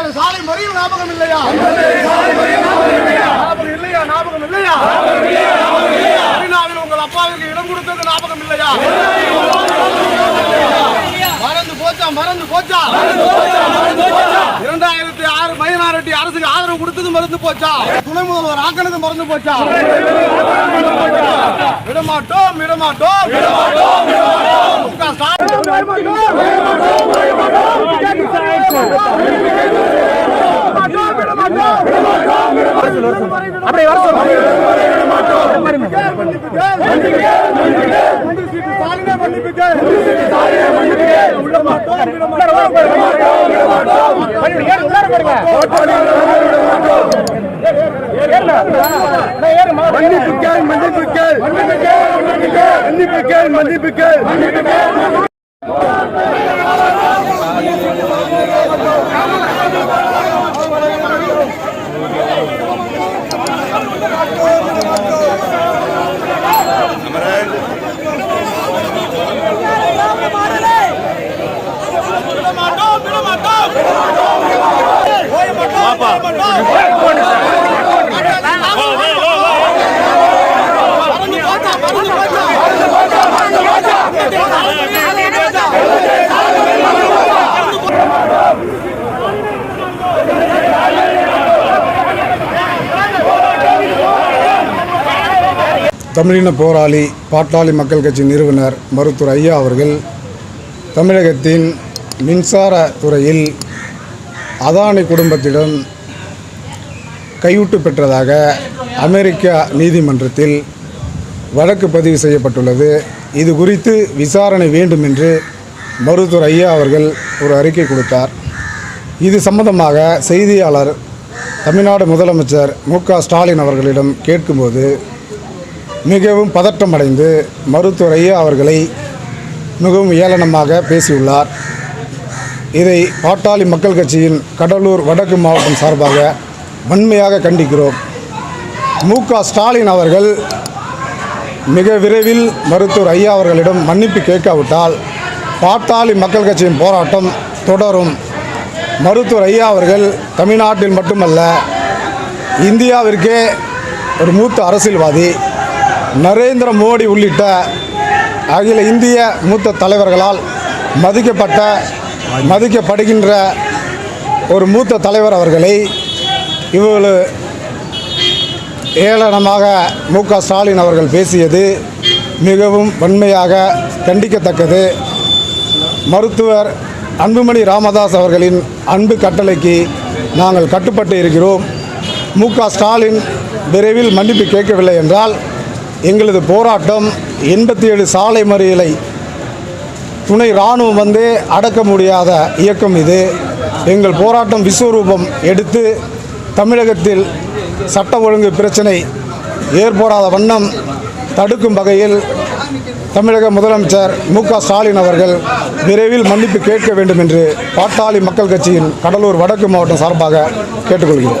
ஏழு சாலை மறியல் ஞாபகம் இல்லையா? ஞாபகம் இல்லையா ஞாபகம் இல்லையா? அரினாவில் உங்கள் அப்பாவுக்கு இடம் கொடுத்தது ஞாபகம் இல்லையா? மறந்து போச்சா மறந்து போச்சா? இரண்டாயிரத்தி ஆறு மைனாரிட்டி அரசுக்கு ஆதரவு கொடுத்தது மறந்து போச்சா? துணை முதல்வர் ஆக்கினது மறந்து போச்சா? விடமாட்டோம் விடமாட்டோம். முக அப்படி வர சொல்லுங்க. மன்னிப்புகள் மன்னிப்பு கேள். மன்னிப்புகள் தமிழின போராளி பாட்டாளி மக்கள் கட்சி நிறுவனர் மருத்துவர் ஐயா அவர்கள் தமிழகத்தின் மின்சார துறையில் அதானி குடும்பத்திடம் கையூட்டு பெற்றதாக அமெரிக்கா நீதிமன்றத்தில் வழக்கு பதிவு செய்யப்பட்டுள்ளது. இது குறித்து விசாரணை வேண்டும் என்று மருத்துவர் ஐயா அவர்கள் ஒரு அறிக்கை கொடுத்தார். இது சம்பந்தமாக செய்தியாளர் தமிழ்நாடு முதலமைச்சர் மு க ஸ்டாலின் அவர்களிடம் கேட்கும்போது மிகவும் பதற்றமடைந்து மருத்துவர் ஐயா அவர்களை மிகவும் ஏளனமாக பேசியுள்ளார். இதை பாட்டாளி மக்கள் கட்சியின் கடலூர் வடக்கு மாவட்டம் சார்பாக வன்மையாக கண்டிக்கிறோம். மு க ஸ்டாலின் அவர்கள் மிக விரைவில் மருத்துவர் ஐயா அவர்களிடம் மன்னிப்பு கேட்காவிட்டால் பாட்டாளி மக்கள் கட்சியின் போராட்டம் தொடரும். மருத்துவர் ஐயா அவர்கள் தமிழ்நாட்டில் மட்டுமல்ல இந்தியாவிற்கே ஒரு மூத்த அரசியல்வாதி. நரேந்திர மோடி உள்ளிட்ட அகில இந்திய மூத்த தலைவர்களால் மதிக்கப்பட்ட மதிக்கப்படுகின்ற ஒரு மூத்த தலைவர் அவர்களை இவ்வளவு ஏளனமாக மு க ஸ்டாலின் அவர்கள் பேசியது மிகவும் வன்மையாக கண்டிக்கத்தக்கது. மருத்துவர் அன்புமணி ராமதாஸ் அவர்களின் அன்பு கட்டளைக்கு நாங்கள் கட்டுப்பட்டு இருக்கிறோம். மு க ஸ்டாலின் விரைவில் மன்னிப்பு கேட்கவில்லை என்றால் எங்களது போராட்டம் எண்பத்தி ஏழு சாலை மறியலை துணை இராணுவம் வந்து அடக்க முடியாத இயக்கம் இது. எங்கள் போராட்டம் விஸ்வரூபம் எடுத்து தமிழகத்தில் சட்ட ஒழுங்கு பிரச்சனை ஏற்படாத வண்ணம் தடுக்கும் வகையில் தமிழக முதலமைச்சர் மு க ஸ்டாலின் அவர்கள் விரைவில் மன்னிப்பு கேட்க வேண்டும் என்று பாட்டாளி மக்கள் கட்சியின் கடலூர் வடக்கு மாவட்டம் சார்பாக கேட்டுக்கொள்கிறோம்.